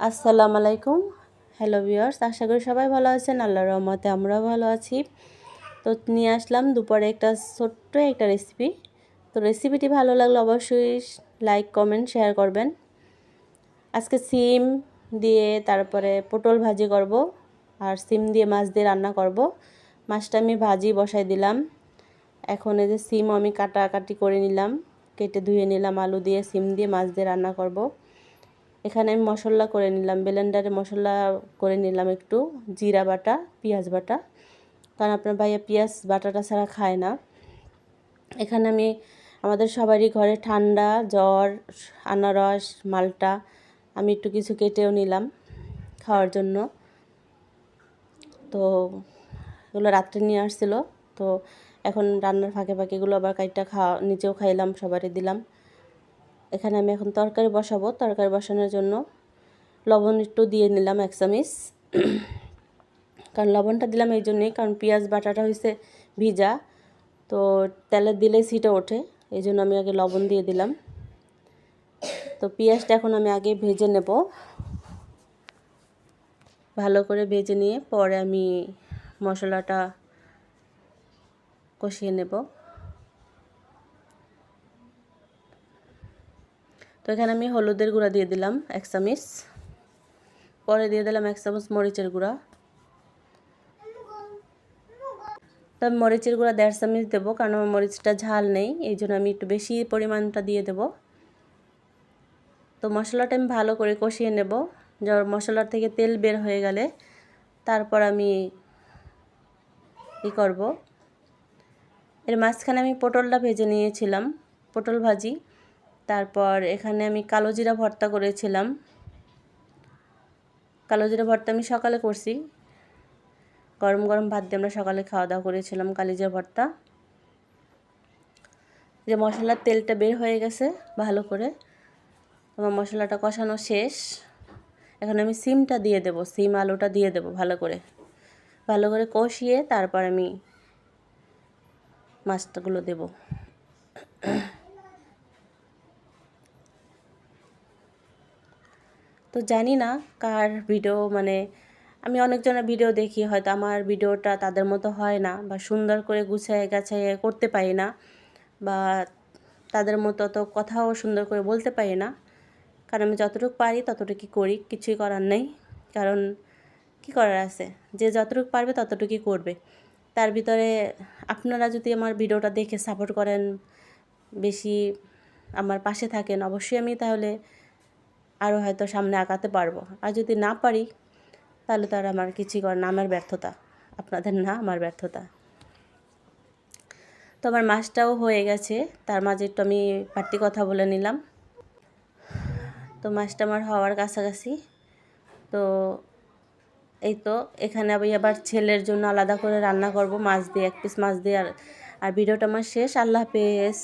আসসালামু আলাইকুম। Hello viewers আশা করি সবাই ভালো আছেন, আল্লাহর রহমতে আমরাও ভালো আছি। তো নিয়ে আসলাম দুপুরে একটা ছোট্ট একটা রেসিপি তো রেসিপিটি ভালো লাগলে অবশ্যই লাইক কমেন্ট শেয়ার করবেন। আজকে সিম দিয়ে তারপরে পটল ভাজি করব আর সিম দিয়ে মাছ দিয়ে রান্না করব। মাছটা আমি ভাজি বসাই দিলাম। এখন এই যে সিম আমি কাটাকাটি করে নিলাম, কেটে ধুয়ে নিলাম, আলু দিয়ে সিম দিয়ে মাছ দিয়ে রান্না করব। এখানে আমি মশলা করে নিলাম ব্লেন্ডারে মশলা করে নিলাম একটু, জিরা বাটা, পেঁয়াজ বাটা। কারণ আপনার ভাইয়া পেঁয়াজ বাটাটা ছাড়া খায় না। এখানে আমি আমাদের সবারই ঘরে ঠান্ডা, জ্বর, আনারস, মালটা আমি একটু কিছু কেটেও নিলাম খাওয়ার জন্য। তো এগুলো রাত্রে নিয়ে আসছিল, তো এখন রান্নার ফাঁকে ফাঁকে এগুলো আবার কাইটটা খাওয়া, নিচেও খাইলাম, সবারই দিলাম। এখানে আমি এখন তরকারি বসাবো। তরকারি বসানোর জন্য লবণ একটু দিয়ে নিলাম এক চামিচ। কারণ লবণটা দিলাম এই জন্যেই, কারণ পেঁয়াজ বাটাটা হয়েছে ভিজা। তো তেলে দিলে সিটে ওঠে, এই জন্য আমি আগে লবণ দিয়ে দিলাম। তো পেঁয়াজটা এখন আমি আগে ভেজে নেব। ভালো করে ভেজে নিয়ে পরে আমি মশলাটা কষিয়ে নেব। তো এখানে আমি হলুদের গুঁড়া দিয়ে দিলাম এক চামিচ। পরে দিয়ে দিলাম এক চামচ মরিচের গুঁড়া। তো আমি মরিচের গুঁড়া দেড় চামচ দেবো কারণ আমার মরিচটা ঝাল নেই, এই জন্য আমি একটু বেশি পরিমাণটা দিয়ে দেব। তো মশলাটা আমি ভালো করে কষিয়ে নেব। মশলার থেকে তেল বের হয়ে গেলে তারপর আমি ই করব। এর মাঝখানে আমি পটলটা ভেজে নিয়েছিলাম, পটল ভাজি। তারপর এখানে আমি কালো জিরা ভর্তা করেছিলাম। কালো জিরা ভর্তা আমি সকালে করছি। গরম গরম ভাত দিয়ে আমরা সকালে খাওয়া দাওয়া করেছিলাম কালিজিরা ভর্তা। যে মশলার তেলটা বের হয়ে গেছে ভালো করে। আমার মশলাটা কষানো শেষ। এখন আমি সিমটা দিয়ে দেব, সিম আলুটা দিয়ে দেব ভালো করে। ভালো করে কষিয়ে তারপর আমি মাছটাগুলো দেব। তো জানি না কার ভিডিও মানে আমি অনেকজনের ভিডিও দেখি, হয়তো আমার ভিডিওটা তাদের মতো হয় না বা সুন্দর করে গুছায় গাছায় করতে পারি না বা তাদের মতো তো কথাও সুন্দর করে বলতে পারি না। কারণ আমি যতটুকু পারি ততটুকুই করি, কিছুই করার নেই। কারণ কি করার আছে? যে যতটুকু পারবে ততটুকুই করবে। তার ভিতরে আপনারা যদি আমার ভিডিওটা দেখে সাপোর্ট করেন, বেশি আমার পাশে থাকেন, অবশ্যই আমি তাহলে আরও হয়তো সামনে আঁকাতে পারব। আর যদি না পারি, তাহলে তার আমার কিছুই করার না, আমার ব্যর্থতা। আপনাদের না, আমার ব্যর্থতা। তো আমার মাছটাও হয়ে গেছে, তার মাঝে একটু আমি পার্টি কথা বলে নিলাম। তো মাছটা আমার হওয়ার কাছাকাছি। তো এই তো, এখানে আমি আবার ছেলের জন্য আলাদা করে রান্না করব, মাছ দিয়ে, এক পিস মাছ দিয়ে, আর আর ভিডিওটা আমার শেষ। আল্লাহ হাফেজ।